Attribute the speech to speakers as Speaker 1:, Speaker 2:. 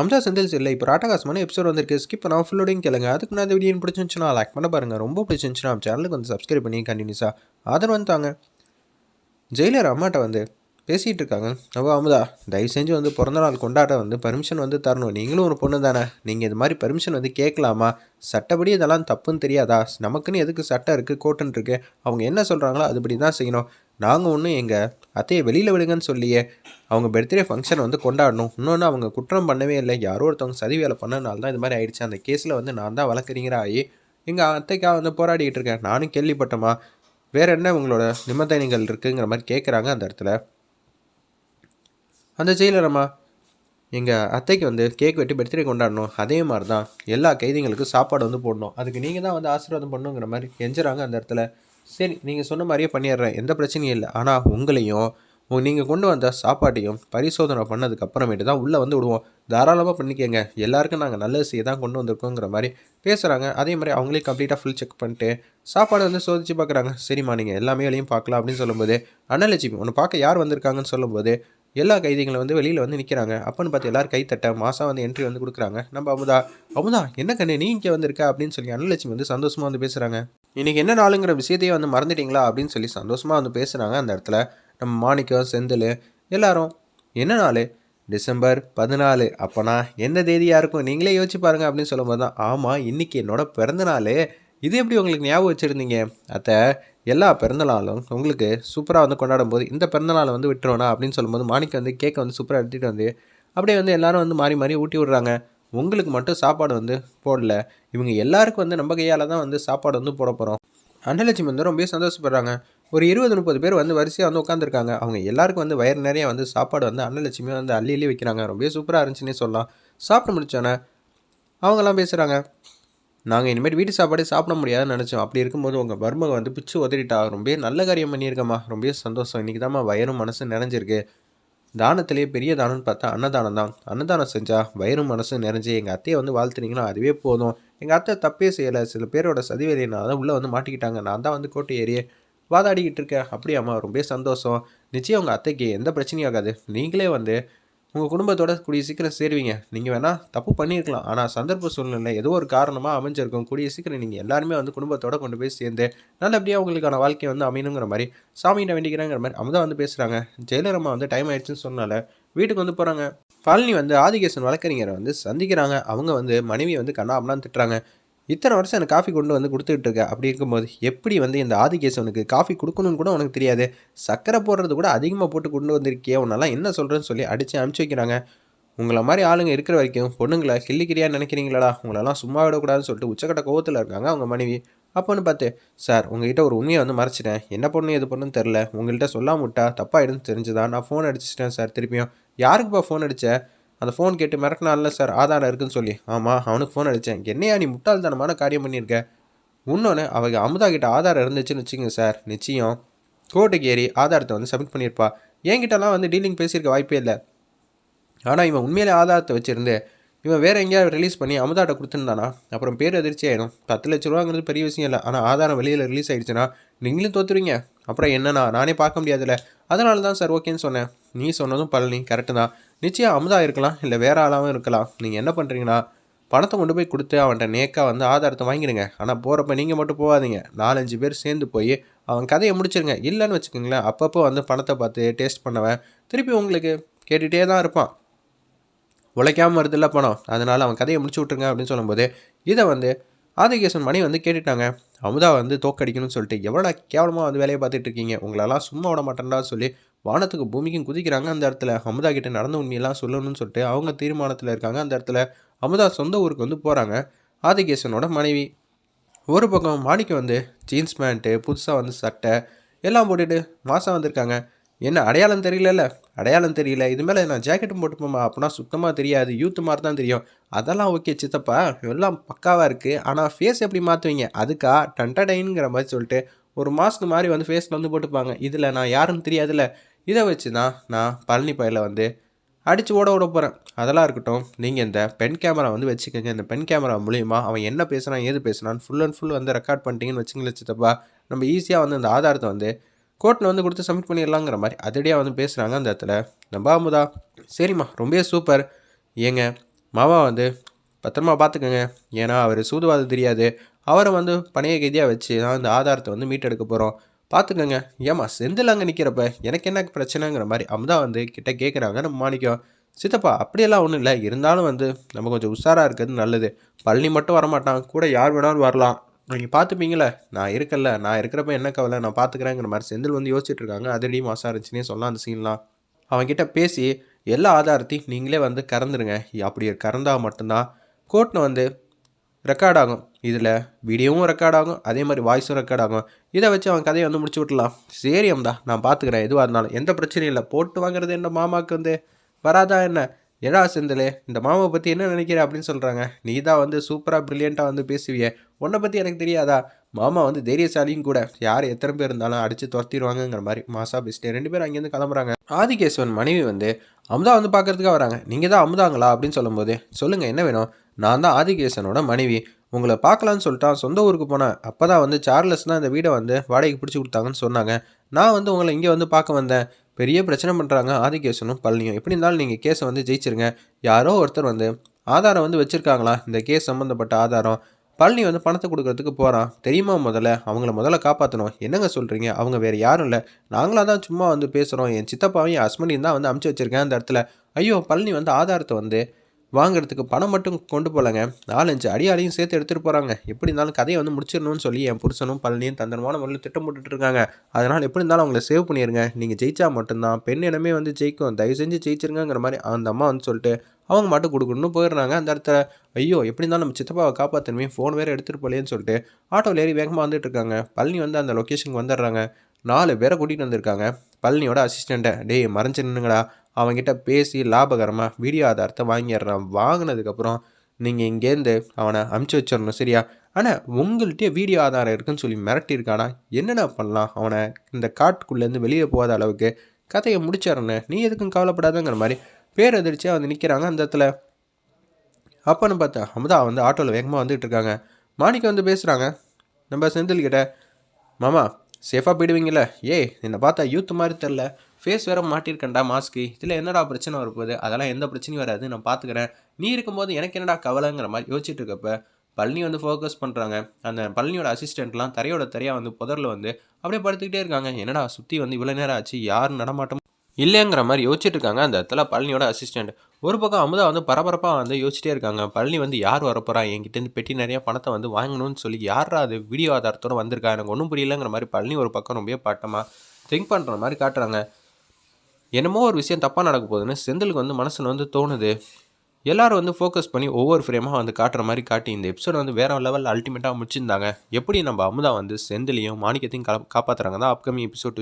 Speaker 1: அம்சா செந்தில் இல்லை இப்போ ராட்டகாசமான எபிசோட் வந்திருக்கு. ஸ்கிப் பண்ணால் ஃபுல்லோடையும் கேளுங்க. அதுக்கு நான் இந்த வீடியோ பிடிச்சிருந்துச்சுன்னா லைக் பண்ண பாருங்கள் ரொம்ப பிடிச்சிருந்துச்சுன்னா நம்ம சேனலுக்கு வந்து சப்ஸ்கிரைப் பண்ணி கண்டினியூஸாக ஆதரவு வந்துட்டாங்க. ஜெயிலர் அம்மாட்ட வந்து பேசிகிட்டு இருக்காங்க. அவ அமுதா தயவு செஞ்சு வந்து பிறந்த நாள் கொண்டாட வந்து பர்மிஷன் வந்து தரணும். நீங்களும் ஒரு பொண்ணு தானே. நீங்கள் இது மாதிரி பர்மிஷன் வந்து கேட்கலாமா? சட்டப்படி இதெல்லாம் தப்புன்னு தெரியாதா? நமக்குன்னு எதுக்கு சட்டம் இருக்குது கோட்டுன்னு இருக்குது அவங்க என்ன சொல்கிறாங்களோ அதுபடி தான் செய்யணும். நாங்கள் ஒன்றும் எங்கள் அத்தையை வெளியில் விடுங்கன்னு சொல்லியே அவங்க பர்த்டே ஃபங்க்ஷன் வந்து கொண்டாடணும். இன்னொன்று அவங்க குற்றம் பண்ணவே இல்லை. யாரோ ஒருத்தவங்க சதி வேலை பண்ணனால தான் இது மாதிரி ஆயிடுச்சு. அந்த கேஸில் வந்து நான் தான் வழக்கறிஞராக ஆகி எங்கள் அத்தைக்காக வந்து போராடிக்கிட்டு இருக்கேன். நானும் கேள்விப்பட்டேம்மா. வேற என்ன உங்களோட நிபந்தனைகள் இருக்குங்கிற மாதிரி கேட்குறாங்க அந்த இடத்துல. அந்த ஜெயிலரம்மா எங்கள் அத்தைக்கு வந்து கேக் வெட்டி பர்த்டே கொண்டாடணும். அதே மாதிரி தான் எல்லா கைதிங்களுக்கும் சாப்பாடு வந்து போடணும். அதுக்கு நீங்கள் தான் வந்து ஆசீர்வாதம் பண்ணணுங்கிற மாதிரி கெஞ்சுறாங்க அந்த இடத்துல. சரி நீங்கள் சொன்ன மாதிரியே பண்ணிடுறேன். எந்த பிரச்சனையும் இல்லை. ஆனால் உங்களையும் நீங்கள் கொண்டு வந்த சாப்பாட்டையும் பரிசோதனை பண்ணதுக்கு அப்புறமேட்டு தான் உள்ளே வந்து விடுவோம். தாராளமாக பண்ணிக்கங்க. எல்லாருக்கும் நாங்கள் நல்ல செய்ய தான் கொண்டு வந்திருக்கோங்கிற மாதிரி பேசுகிறாங்க அதே மாதிரி அவங்களே கம்ப்ளீட்டாக ஃபுல் செக் பண்ணிட்டு சாப்பாடு வந்து சோதிச்சு பார்க்குறாங்க சரிம்மா நீங்கள் எல்லாமே வேலையும் பார்க்கலாம் அப்படின்னு சொல்லும்போது அண்ணலட்சுமி ஒன்று பார்க்க யார் வந்திருக்காங்கன்னு சொல்லும்போது எல்லா கைதிகளும் வந்து வெளியில் வந்து நிற்கிறாங்க அப்போன்னு பார்த்து எல்லோரும் கைத்தட்ட மாதம் வந்து என்ட்ரி வந்து கொடுக்குறாங்க. நம்ம அமுதா அமுதா என்ன கண்ணு? நீ இங்கே வந்திருக்க? அப்படின்னு சொல்லி அண்ணலட்சுமி வந்து சந்தோஷமாக வந்து பேசுகிறாங்க இன்றைக்கி என்ன நாளுங்கிற விஷயத்தையே வந்து மறந்துட்டீங்களா அப்படின்னு சொல்லி சந்தோஷமாக வந்து பேசுகிறாங்க அந்த இடத்துல. நம்ம மாணிக்கம் செந்தில் எல்லாரும் என்ன நாள்? டிசம்பர் பதினாலு. அப்போனா எந்த தேதியாக இருக்கும்? நீங்களே யோசிச்சு பாருங்க அப்படின்னு சொல்லும்போது தான் ஆமாம் இன்றைக்கி என்னோடய பிறந்தநாள் இது எப்படி உங்களுக்கு ஞாபகம் வச்சுருந்தீங்க? அத்தை எல்லா பிறந்தநாளும் உங்களுக்கு சூப்பராக வந்து கொண்டாடும் போது இந்த பிறந்தநாளை வந்து விட்டுருவோனா அப்படின்னு சொல்லும்போது மாணிக்கம் வந்து கேக்கை வந்து சூப்பராக எடுத்துகிட்டு வந்து அப்படியே வந்து எல்லாரும் வந்து மாறி மாறி ஊட்டி விட்றாங்க. உங்களுக்கு மட்டும் சாப்பாடு வந்து போடல. இவங்க எல்லாருக்கும் வந்து நம்ம கையால் தான் வந்து சாப்பாடு வந்து போட போகிறோம் அன்னலட்சுமி வந்து ரொம்ப சந்தோஷப்படுறாங்க. ஒரு இருபது முப்பது பேர் வந்து வரிசையாக வந்து உட்காந்துருக்காங்க அவங்க எல்லாருக்கும் வந்து வயிறு நிறைய வந்து சாப்பாடு வந்து அன்னலட்சுமி வந்து அள்ளி அள்ளி வைக்கிறாங்க. ரொம்ப சூப்பராக இருந்துச்சுன்னே சொல்லலாம். சாப்பிட்டு முடிச்சோன்னே அவங்கெல்லாம் பேசுகிறாங்க நாங்கள் இனிமேல் வீட்டு சாப்பாடே சாப்பிட முடியாதுன்னு நினச்சோம். அப்படி இருக்கும்போது உங்கள் மருமக வந்து பிச்சு உதறிட்டா. ரொம்ப நல்ல காரியம் பண்ணியிருக்கம்மா. ரொம்ப சந்தோஷம். இன்றைக்கி தான்மா வயரும் மனசு நிறைஞ்சிருக்கு. தானத்திலேயே பெரிய தானம்னு பார்த்தா அன்னதானம் தான் அன்னதானம் செஞ்சால் வயிறும் மனசும் நிறைஞ்சு எங்கள் அத்தையை வந்து வாழ்த்துனீங்கன்னா அதுவே போதும். எங்கள் அத்தை தப்பே செய்யலை. சில பேரோட சதிவேலையினால தான் உள்ளே வந்து மாட்டிக்கிட்டாங்க. நான் தான் வந்து கோட்டை ஏறி வாதாடிக்கிட்டு இருக்கேன். அப்படியாம்மா ரொம்ப சந்தோஷம். நிச்சயம் உங்கள் அத்தைக்கு எந்த பிரச்சனையும் ஆகாது. நீங்களே வந்து உங்கள் குடும்பத்தோட கூடிய சீக்கிரம் சேருவீங்க. நீங்கள் வேணால் தப்பு பண்ணியிருக்கலாம். ஆனால் சந்தர்ப்ப சூழ்நிலை ஏதோ ஒரு காரணமாக அமைஞ்சிருக்கும். கூடிய சீக்கிரம் நீங்கள் எல்லாருமே வந்து குடும்பத்தோட கொண்டு போய் சேர்ந்து நல்லபடியாக உங்களுக்கான வாழ்க்கை வந்து அமையணுங்கிற மாதிரி சாமிகிட்ட வேண்டிக்கிறேங்கிற மாதிரி அமுதா வந்து பேசுகிறாங்க ஜெயலலிதா வந்து டைம் ஆயிடுச்சுன்னு சொன்னால வீட்டுக்கு வந்து போகிறாங்க பழனி வந்து ஆதிகேசன் வழக்கறிஞரை வந்து சந்திக்கிறாங்க. அவங்க வந்து மனைவி வந்து கண்ணாமலாம் திட்டுறாங்க. இத்தனை வருஷம் எனக்கு காஃபி கொண்டு வந்து கொடுத்துட்டு இருக்க. அப்படி இருக்கும்போது எப்படி வந்து இந்த ஆதிகேசவனுக்கு காஃபி கொடுக்கணும்னு கூட உனக்கு தெரியாது? சக்கரை போடுறது கூட அதிகமாக போட்டு கொண்டு வந்திருக்கியே உன்னெல்லாம் என்ன சொல்கிறேன்னு சொல்லி அடித்து அனுப்பிச்சி வைக்கிறாங்க. உங்களை மாதிரி ஆளுங்க இருக்கிற வரைக்கும் பொண்ணுங்களை கிள்ளிக்கிறியா நினைக்கிறீங்களாடா? உங்களெல்லாம் சும்மா விடக்கூடாதுன்னு சொல்லிட்டு உச்சக்கட்ட கோவத்தில் இருக்காங்க அவங்க மனைவி. அப்போன்னு பார்த்து சார் உங்ககிட்ட ஒரு உண்மையை வந்து மறைச்சிட்டேன். என்ன பொண்ணு எது பொண்ணுன்னு தெரில உங்கள்கிட்ட சொல்லாம விட்டா தப்பாயிடுன்னு தெரிஞ்சுதான் நான் ஃபோன் அடிச்சிட்டேன் சார். திருப்பியும் யாருக்குப்பா ஃபோன் அடித்தேன் அந்த ஃபோன் கேட்டு மிரட்டினால சார் ஆதாரம் இருக்குன்னு சொல்லி. ஆமாம் அவனுக்கு ஃபோன் அடித்தேன் என்னையா நீ முட்டாள்தனமான காரியம் பண்ணியிருக்க? இன்னொன்று அவங்க அமுதா கிட்ட ஆதாரம் இருந்துச்சுன்னு வச்சுங்க சார் நிச்சயம். கோர்ட்டுக்கு ஏறி ஆதாரத்தை வந்து சப்மிட் பண்ணியிருப்பா. என்கிட்டலாம் வந்து டீலிங் பேசியிருக்க வாய்ப்பே இல்லை. ஆனால் இவன் உண்மையிலே ஆதாரத்தை வச்சுருந்து இவன் வேறு எங்கேயாவது ரிலீஸ் பண்ணி அமுதாட்ட கொடுத்துருந்தானா? அப்புறம் பேர் அதிர்ச்சி ஆகிடும் பத்து லட்ச ரூபாங்கிறது பெரிய விஷயம் இல்லை. ஆனால் ஆதாரம் வெளியில் ரிலீஸ் ஆகிடுச்சுன்னா நீங்களும் தோத்துருவீங்க. அப்புறம் என்னண்ணா நானே பார்க்க முடியாதுல்ல. அதனால தான் சார் ஓகேன்னு சொன்னேன். நீ சொன்னதும் பழனி கரெக்டு தான். நிச்சயம் அமுதா இருக்கலாம் இல்லை வேற ஆளாகவும் இருக்கலாம். நீங்கள் என்ன பண்ணுறீங்கன்னா பணத்தை கொண்டு போய் கொடுத்து அவன்கிட்ட நேக்காக வந்து ஆதாரத்தை வாங்கிடுங்க. ஆனால் போகிறப்ப நீங்கள் மட்டும் போகாதீங்க. நாலஞ்சு பேர் சேர்ந்து போய் அவன் கதையை முடிச்சிருங்க. இல்லைன்னு வச்சுக்கோங்களேன் அப்பப்போ வந்து பணத்தை பார்த்து டேஸ்ட் பண்ணவன் திருப்பி உங்களுக்கு கேட்டுகிட்டே தான் இருப்பான். உழைக்காமல் வருதில்ல பணம். அதனால் அவன் கதையை முடிச்சு விட்ருங்க அப்படின்னு சொல்லும்போது இதை வந்து ஆதிகேசன் மணி வந்து கேட்டுட்டாங்க. அமுதா வந்து தோக்கடிக்கணும்னு சொல்லிட்டு எவ்வளோ கேவலமாக வந்து வேலையை பார்த்துட்டு இருக்கீங்க? உங்களெல்லாம் சும்மா விட மாட்டேன்டா சொல்லி வானத்துக்கு பூமிக்கும் குதிக்கிறாங்க அந்த இடத்துல. அமுதா கிட்ட நடந்த உண்மையெல்லாம் சொல்லணும்னு சொல்லிட்டு அவங்க தீர்மானத்தில் இருக்காங்க. அந்த இடத்துல அமுதா சொந்த ஊருக்கு வந்து போகிறாங்க ஆதிகேசனோட மனைவி. ஒரு பக்கம் மாணிக்கம் வந்து ஜீன்ஸ் பேண்ட்டு புதுசாக வந்து சட்டை எல்லாம் போட்டுட்டு மாதம் வந்திருக்காங்க. என்ன அடையாளம் தெரியலல்ல? அடையாளம் தெரியல. இது மேலே நான் ஜாக்கெட்டும் போட்டுப்போமா? அப்படின்னா சுத்தமாக தெரியாது. யூத்து மாதிரி தான் தெரியும். அதெல்லாம் ஓகே சித்தப்பா. எல்லாம் பக்காவாக இருக்குது ஆனால் ஃபேஸ் எப்படி மாற்றுவீங்க அதுக்கா? டன்டடைனுங்கிற மாதிரி சொல்லிட்டு ஒரு மாஸ்க் மாதிரி வந்து ஃபேஸில் வந்து போட்டுப்பாங்க. இதில் நான் யாருன்னு தெரியாதுல்ல. இதை வச்சு தான் நான் பழனி பயிரில் வந்து அடித்து ஓட விட போகிறேன். அதெல்லாம் இருக்கட்டும் நீங்கள் இந்த பென் கேமரா வந்து வச்சுக்கோங்க. இந்த பென் கேமரா மூலிமா அவன் என்ன பேசுகிறான் ஏது பேசுகிறான்னு ஃபுல் அண்ட் ஃபுல் வந்து ரெக்கார்ட் பண்ணிட்டீங்கன்னு வச்சுங்களேன் சித்தப்பா. நம்ம ஈஸியாக வந்து அந்த ஆதாரத்தை வந்து கோர்ட்டில் வந்து கொடுத்து சப்மிட் பண்ணிடலாங்கிற மாதிரி அதடியாக வந்து பேசுகிறாங்க அந்த இடத்துல. நம்ம அமுதா. சரிம்மா ரொம்ப சூப்பர் ஏங்க மாமா வந்து பத்திரமா பார்த்துக்கோங்க. ஏன்னா அவர் சூதுவாது தெரியாது. அவரை வந்து பணைய கைதியாக வச்சு தான் இந்த ஆதாரத்தை வந்து மீட்டெடுக்க போகிறோம். பார்த்துக்கோங்க. ஏம்மா செந்தில் அங்கே நிற்கிறப்ப எனக்கு என்ன பிரச்சனைங்கிற மாதிரி அமுதா வந்து கிட்ட கேட்குறாங்க நம்ம மாணிக்கம் சித்தப்பா அப்படியெல்லாம் ஒன்றும் இல்லை. இருந்தாலும் வந்து நம்ம கொஞ்சம் உஷாராக இருக்கிறது நல்லது. பழனி மட்டும் வரமாட்டான். கூட யார் வேணாலும் வரலாம். நீங்கள் பார்த்துப்பீங்களே? நான் இருக்கல நான் இருக்கிறப்ப என்ன கவலை? நான் பார்த்துக்கிறேங்கிற மாதிரி செந்தில் வந்து யோசிச்சுட்டு இருக்காங்க. அதடியும் மாசம் இருந்துச்சுன்னே சொல்லலாம் அந்த சீன்லாம் அவன்கிட்ட பேசி எல்லா ஆதாரத்தையும் நீங்களே வந்து கறந்துருங்க. அப்படி கறந்தால் மட்டும்தான். கோர்ட்டில் வந்து ரெக்கார்ட் ஆகும் இதில் வீடியோவும் ரெக்கார்ட் ஆகும் அதே மாதிரி வாய்ஸும் ரெக்கார்ட் ஆகும் இதை வச்சு அவன் கதையை வந்து முடிச்சு விட்டலாம் சரி அம்தா நான் பார்த்துக்கிறேன் எதுவாக இருந்தாலும் எந்த பிரச்சனையும் இல்லை. போட்டு வாங்குறது என்ன மாமாவுக்கு வந்து? வராதா என்ன? எடா செந்தில் இந்த மாமாவை பற்றி என்ன நினைக்கிற அப்படின்னு சொல்கிறாங்க நீ தான் வந்து சூப்பராக ப்ரில்லியண்ட்டாக வந்து பேசுவியே. உன்னை பற்றி எனக்கு தெரியாதா? மாமா வந்து தைரியசாலியும் கூட. யார் எத்தனை பேர் இருந்தாலும் அடித்து துரத்திடுவாங்கங்கிற மாதிரி மாசா பேசிட்டு ரெண்டு பேரும் அங்கேருந்து கிளம்புறாங்க. ஆதிகேஸ்வன் மனைவி வந்து அமுதா வந்து பார்க்குறதுக்காக வராங்க. நீங்கள் தான் அமுதாங்களா அப்படின்னு சொல்லும்போது சொல்லுங்கள் என்ன வேணும்? நான் தான் ஆதிகேசனோட மனைவி. உங்களை பார்க்கலான்னு சொல்லிட்டான் சொந்த ஊருக்கு போனேன். அப்போ தான் வந்து சார்லஸ் தான் இந்த வீடை வந்து வாடகைக்கு பிடிச்சி கொடுத்தாங்கன்னு சொன்னாங்க. நான் வந்து உங்களை இங்கே வந்து பார்க்க வந்தேன். பெரிய பிரச்சனை பண்ணுறாங்க ஆதிகேசனும் பழனியும். எப்படி இருந்தாலும் நீங்கள் கேஸை வந்து ஜெயிச்சிருங்க. யாரோ ஒருத்தர் வந்து ஆதாரம் வந்து வச்சுருக்காங்களா? இந்த கேஸ் சம்மந்தப்பட்ட ஆதாரம். பழனி வந்து பணத்தை கொடுக்கறதுக்கு போகிறான் தெரியுமா முதல்ல? அவங்கள முதல்ல காப்பாற்றணும் என்னங்க சொல்கிறீங்க அவங்க வேறு யாரும் இல்லை. நாங்களாக தான் சும்மா வந்து பேசுகிறோம் என் சித்தப்பாவையும் என் ஹஸ்பண்டையும் தான் வந்து அமுச்சு வச்சுருக்கேன் அந்த இடத்துல. ஐயோ பழனி வந்து ஆதாரத்தை வந்து வாங்குறதுக்கு பணம் மட்டும் கொண்டு போகலங்க. நாலஞ்சு அடியாலையும் சேர்த்து எடுத்துகிட்டு போகிறாங்க எப்படி இருந்தாலும் கதையை வந்து முடிச்சிடணும்னு சொல்லி என் புருஷனும் பழனியும் தந்திரமான முறையில் திட்டம் போட்டுட்டு இருக்காங்க. அதனால் எப்படி இருந்தாலும் அவங்கள சேவ் பண்ணிடுங்க நீங்கள் ஜெயிச்சா மட்டும்தான். பெண் இனமே வந்து ஜெயிக்கும். தயவு செஞ்சு ஜெயிச்சிருங்கிற மாதிரி அந்த அம்மா வந்து சொல்லிட்டு அவங்க மட்டும் கொடுக்கணும்னு போயிடுறாங்க. அந்த இடத்துல ஐயோ எப்படி இருந்தாலும் நம்ம சித்தப்பாவை காப்பாற்றணுமே ஃபோன் வேறு எடுத்துகிட்டு போலேன்னு சொல்லிட்டு ஆட்டோவில் ஏறி வேகமாக வந்துட்டு இருக்காங்க. பழனி வந்து அந்த லொக்கேஷனுக்கு வந்துடுறாங்க. நாலு பேரை கூட்டிகிட்டு வந்திருக்காங்க. பழனியோட அசிஸ்டண்ட்டை டேய் மறைஞ்சு நின்னுங்கடா அவன்கிட்ட பேசி லாபகரமாக வீடியோ ஆதாரத்தை வாங்கிடுறான். வாங்கினதுக்கப்புறம் நீங்கள் இங்கேருந்து அவனை அமுச்சு வச்சிடணும் சரியா? ஆனால் உங்கள்கிட்டயே வீடியோ ஆதாரம் இருக்குன்னு சொல்லி மிரட்டியிருக்கானா? என்னென்ன பண்ணலாம்? அவனை இந்த காட்டுக்குள்ளேருந்து வெளியே போகாத அளவுக்கு கதையை முடிச்சிடறேன்னு நீ எதுக்கும் கவலைப்படாதங்கிற மாதிரி பேர் எதிர்ச்சியாக வந்து நிற்கிறாங்க அந்த இடத்துல. அப்போன்னு பார்த்தேன் அமுதா வந்து ஆட்டோவில் வேகமாக வந்துகிட்டு இருக்காங்க. மாணிக்கம் வந்து பேசுகிறாங்க நம்ம செந்தில்கிட்ட மாமா சேஃபாக போயிடுவீங்கள ஏய் என்னை பார்த்தா யூத் மாதிரி தெரில ஃபேஸ் வேறு மாட்டியிருக்கேன்டா மாஸ்க்கு இதில் என்னடா பிரச்சனை வரப்போகுது? அதெல்லாம் எந்த பிரச்சனையும் வராது நான் பார்த்துக்கிறேன். நீ இருக்கும்போது எனக்கு என்னடா கவலைங்கிற மாதிரி யோசிச்சுட்டு இருக்கப்ப பழனி வந்து ஃபோக்கஸ் பண்ணுறாங்க அந்த பழனியோட அசிஸ்டண்ட்லாம் தரையோட தரையாக வந்து புதரில் வந்து அப்படியே படுத்துக்கிட்டே இருக்காங்க. என்னடா சுற்றி வந்து இவ்வளோ நேரம் ஆச்சு? யாரும் நடமாட்டம் இல்லைங்கிற மாதிரி யோசிச்சுட்டு இருக்காங்க. அந்த இடத்துல பழனியோட அசிஸ்டண்ட் ஒரு பக்கம் அமுதா வந்து பரபரப்பாக வந்து யோசிச்சிட்டே இருக்காங்க. பழனி வந்து யார் வரப்போறா? என்கிட்டேருந்து பெட்டி நிறைய பணத்தை வந்து வாங்கணும்னு சொல்லி யாரா அது வீடியோ ஆதாரத்தோடு வந்திருக்கா? எனக்கு ஒன்றும் புரியலங்கிற மாதிரி பழனி ஒரு பக்கம் ரொம்ப பாட்டமாக திங்க் பண்ணுற மாதிரி காட்டுறாங்க. என்னமோ ஒரு விஷயம் தப்பாக நடக்க போகுதுன்னு செந்திலுக்கு வந்து மனசில் வந்து தோணுது. எல்லோரும் வந்து ஃபோக்கஸ் பண்ணி ஒவ்வொரு ஃப்ரேமாக வந்து காட்டுற மாதிரி காட்டி இந்த எபிசோட் வந்து வேற லெவல் அல்டிமேட்டாக முடிச்சிருந்தாங்க. எப்படி நம்ம அமுதா வந்து செந்திலையும் மாணிக்கத்தையும் காப்பாற்றுறாங்க தான் அப்கமிங் எபிசோட்